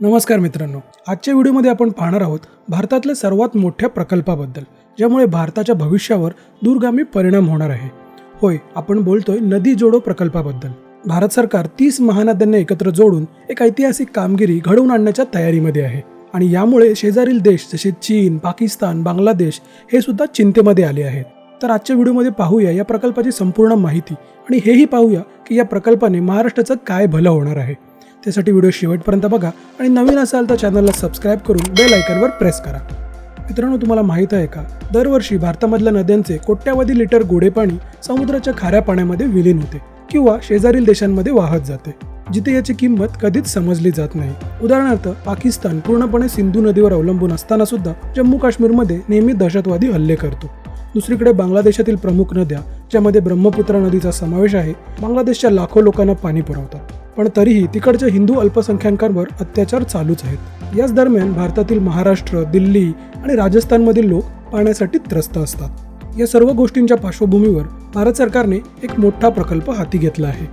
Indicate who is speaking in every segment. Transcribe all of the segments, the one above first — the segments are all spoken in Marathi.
Speaker 1: नमस्कार मित्रांनो आजच्या व्हिडिओमध्ये आपण पाहणार आहोत भारतातल्या सर्वात मोठ्या प्रकल्पाबद्दल ज्यामुळे भारताच्या भविष्यावर दूरगामी परिणाम होणार आहे. होय आपण बोलतोय नदी जोडो प्रकल्पाबद्दल. भारत सरकार तीस महानद्यांना एकत्र जोडून एक ऐतिहासिक कामगिरी घडवून आणण्याच्या तयारीमध्ये आहे. आणि यामुळे शेजारील देश जसे चीन पाकिस्तान बांगलादेश हे सुद्धा चिंतेमध्ये आले आहेत. तर आजच्या व्हिडिओमध्ये पाहूया या प्रकल्पाची संपूर्ण माहिती आणि हेही पाहूया की या प्रकल्पाने महाराष्ट्राचं काय भलं होणार आहे. त्यासाठी व्हिडिओ शेवटपर्यंत बघा आणि नवीन असाल तर चॅनलला सबस्क्राईब करून बेल आयकनवर प्रेस करा. मित्रांनो तुम्हाला माहीत आहे का? दरवर्षी भारतामधल्या नद्यांचे कोट्यावधी लिटर गोडे पाणी समुद्राच्या खाऱ्या पाण्यामध्ये विलीन होते किंवा शेजारील देशांमध्ये वाहत जाते जिथे याची किंमत कधीच समजली जात नाही. उदाहरणार्थ पाकिस्तान पूर्णपणे सिंधू नदीवर अवलंबून असताना सुद्धा जम्मू काश्मीरमध्ये नेहमी दहशतवादी हल्ले करतो. दुसरीकडे बांगलादेशातील प्रमुख नद्या ज्यामध्ये ब्रह्मपुत्रा नदीचा समावेश आहे बांगलादेशच्या लाखो लोकांना पाणी पुरवतात. पण तरीही तिकडच्या हिंदू अल्पसंख्याकांवर अत्याचार चालूच आहेत. याच दरम्यान भारतातील महाराष्ट्र दिल्ली आणि राजस्थानमधील लोक पाण्यासाठी त्रस्त असतात. या सर्व गोष्टींच्या पार्श्वभूमीवर भारत सरकारने एक मोठा प्रकल्प हाती घेतला आहे.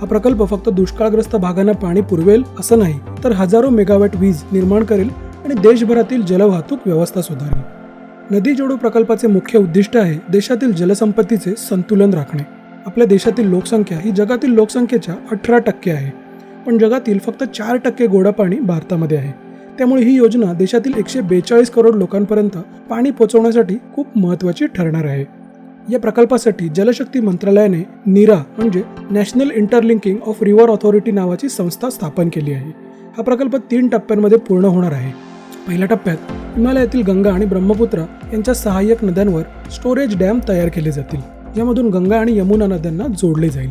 Speaker 1: हा प्रकल्प फक्त दुष्काळग्रस्त भागांना पाणी पुरवेल असं नाही तर हजारो मेगावॅट वीज निर्माण करेल आणि देशभरातील जलवाहतूक व्यवस्था सुधारेल. नदी जोडो प्रकल्पाचे मुख्य उद्दिष्ट आहे देशातील जलसंपत्तीचे संतुलन राखणे. आपल्या देशातील लोकसंख्या ही जगातील लोकसंख्येच्या अठरा टक्के आहे. पण जगातील फक्त चार टक्के गोडा पाणी भारतामध्ये आहे. त्यामुळे ही योजना देशातील एकशे बेचाळीस करोड लोकांपर्यंत पाणी पोहोचवण्यासाठी खूप महत्त्वाची ठरणार आहे. या प्रकल्पासाठी जलशक्ती मंत्रालयाने नीरा म्हणजे national interlinking of river authority नावाची संस्था स्थापन केली आहे. हा प्रकल्प तीन टप्प्यांमध्ये पूर्ण होणार आहे. पहिल्या टप्प्यात हिमालयातील गंगा आणि ब्रह्मपुत्रा यांच्या सहाय्यक नद्यांवर स्टोरेज डॅम तयार केले जातील. यामधून गंगा आणि यमुना नद्यांना जोडले जाईल.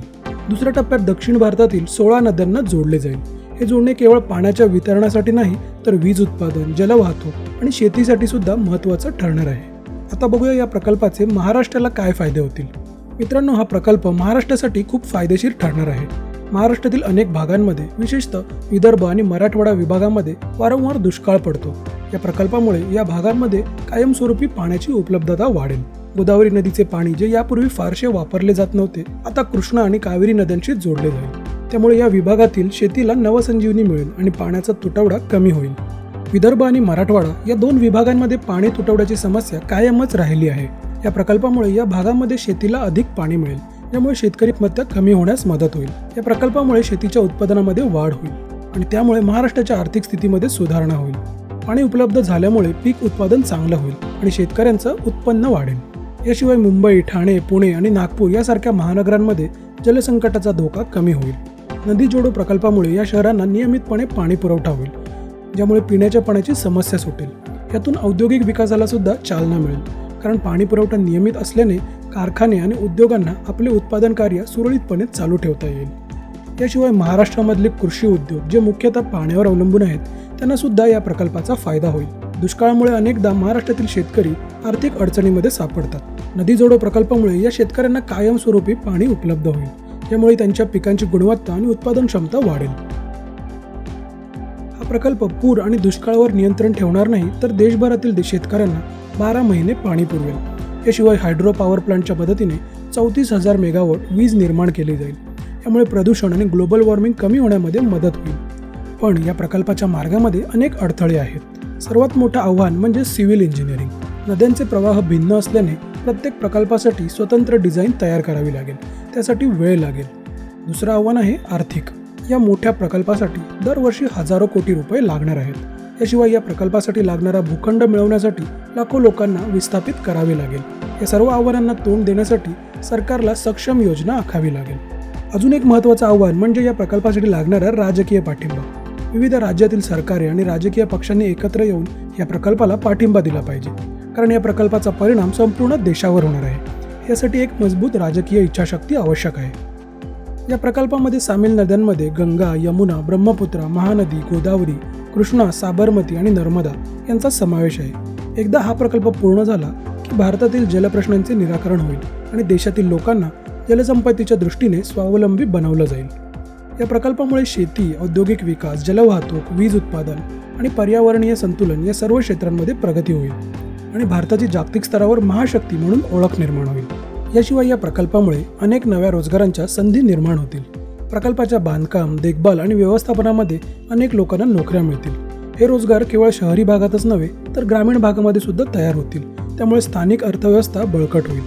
Speaker 1: दुसऱ्या टप्प्यात दक्षिण भारतातील सोळा नद्यांना जोडले जाईल. हे जोडणे केवळ पाण्याच्या वितरणासाठी नाही तर वीज उत्पादन जलवाहतूक आणि शेतीसाठी सुद्धा महत्त्वाचं ठरणार आहे. आता बघूया या प्रकल्पाचे महाराष्ट्राला काय फायदे होतील. मित्रांनो हा प्रकल्प महाराष्ट्रासाठी खूप फायदेशीर ठरणार आहे. महाराष्ट्रातील अनेक भागांमध्ये विशेषतः विदर्भ आणि मराठवाडा विभागामध्ये वारंवार दुष्काळ पडतो. या प्रकल्पामुळे या भागांमध्ये कायमस्वरूपी पाण्याची उपलब्धता वाढेल. गोदावरी नदीचे पाणी जे यापूर्वी फारसे वापरले जात नव्हते आता कृष्णा आणि कावेरी नद्यांशी जोडले जाईल त्यामुळे या विभागातील शेतीला नवसंजीवनी मिळेल आणि पाण्याचा तुटवडा कमी होईल. विदर्भ आणि मराठवाडा या दोन विभागांमध्ये पाणी तुटवड्याची समस्या कायमच राहिली आहे. या प्रकल्पामुळे या भागामध्ये शेतीला अधिक पाणी मिळेल त्यामुळे शेतकरी आत्महत्या कमी होण्यास मदत होईल. या प्रकल्पामुळे शेतीच्या उत्पादनामध्ये वाढ होईल आणि त्यामुळे महाराष्ट्राच्या आर्थिक स्थितीमध्ये सुधारणा होईल. पाणी उपलब्ध झाल्यामुळे पीक उत्पादन चांगलं होईल आणि शेतकऱ्यांचं उत्पन्न वाढेल. याशिवाय मुंबई ठाणे पुणे आणि नागपूर यासारख्या महानगरांमध्ये जलसंकटाचा धोका कमी होईल. नदी जोडो प्रकल्पामुळे या शहरांना नियमितपणे पाणी पुरवठा होईल ज्यामुळे पिण्याच्या पाण्याची समस्या सुटेल. यातून औद्योगिक विकासाला सुद्धा चालना मिळेल कारण पाणी पुरवठा नियमित असल्याने कारखाने आणि उद्योगांना आपले उत्पादन कार्य सुरळीतपणे चालू ठेवता येईल. त्याशिवाय महाराष्ट्रामधले कृषी उद्योग जे मुख्यतः पाण्यावर अवलंबून आहेत त्यांना सुद्धा या प्रकल्पाचा फायदा होईल. दुष्काळामुळे अनेकदा महाराष्ट्रातील शेतकरी आर्थिक अडचणीमध्ये सापडतात. नदी जोडो प्रकल्पामुळे या शेतकऱ्यांना कायमस्वरूपी पाणी उपलब्ध होईल. यामुळे त्यांच्या पिकांची गुणवत्ता आणि उत्पादन क्षमता वाढेल. हा प्रकल्प पूर आणि दुष्काळावर नियंत्रण ठेवणार नाही तर देशभरातील शेतकऱ्यांना बारा महिने पाणी पुरवेल. याशिवाय हायड्रो पॉवर प्लांटच्या मदतीने चौतीस हजार मेगावॉट वीज निर्माण केली जाईल. यामुळे प्रदूषण आणि ग्लोबल वॉर्मिंग कमी होण्यामध्ये मदत होईल. पण या प्रकल्पाच्या मार्गामध्ये अनेक अडथळे आहेत. सर्वात मोठं आव्हान म्हणजे सिव्हिल इंजिनिअरिंग. नद्यांचे प्रवाह भिन्न असल्याने प्रत्येक प्रकल्पासाठी स्वतंत्र डिझाईन तयार करावी लागेल. त्यासाठी वेळ लागेल. दुसरं आव्हान आहे आर्थिक. या मोठ्या प्रकल्पासाठी दरवर्षी हजारो कोटी रुपये लागणार आहेत. याशिवाय या प्रकल्पासाठी लागणारा भूखंड मिळवण्यासाठी लाखो लोकांना विस्थापित करावे लागेल. या सर्व आव्हानांना तोंड देण्यासाठी सरकारला सक्षम योजना आखावी लागेल. अजून एक महत्त्वाचं आव्हान म्हणजे या प्रकल्पासाठी लागणारा राजकीय पाठिंबा. विविध राज्यातील सरकारे आणि राजकीय पक्षांनी एकत्र येऊन या प्रकल्पाला पाठिंबा दिला पाहिजे. कारण या प्रकल्पाचा परिणाम संपूर्ण देशावर होणार आहे. यासाठी एक मजबूत राजकीय इच्छाशक्ती आवश्यक आहे. या प्रकल्पामध्ये सामील नद्यांमध्ये गंगा यमुना ब्रह्मपुत्रा महानदी गोदावरी कृष्णा साबरमती आणि नर्मदा यांचा समावेश आहे. एकदा हा प्रकल्प पूर्ण झाला की भारतातील जलप्रश्नांचे निराकरण होईल आणि देशातील लोकांना जलसंपत्तीच्या दृष्टीने स्वावलंबी बनवलं जाईल. या प्रकल्पामुळे शेती औद्योगिक विकास जलवाहतूक वीज उत्पादन आणि पर्यावरणीय संतुलन या सर्व क्षेत्रांमध्ये प्रगती होईल. आणि भारताची जागतिक स्तरावर महाशक्ती म्हणून ओळख निर्माण होईल. याशिवाय या प्रकल्पामुळे अनेक नव्या रोजगारांच्या संधी निर्माण होतील. प्रकल्पाच्या बांधकाम देखभाल आणि व्यवस्थापनामध्ये अनेक लोकांना नोकऱ्या मिळतील. हे रोजगार केवळ शहरी भागातच नव्हे तर ग्रामीण भागामध्ये सुद्धा तयार होतील. त्यामुळे स्थानिक अर्थव्यवस्था बळकट होईल.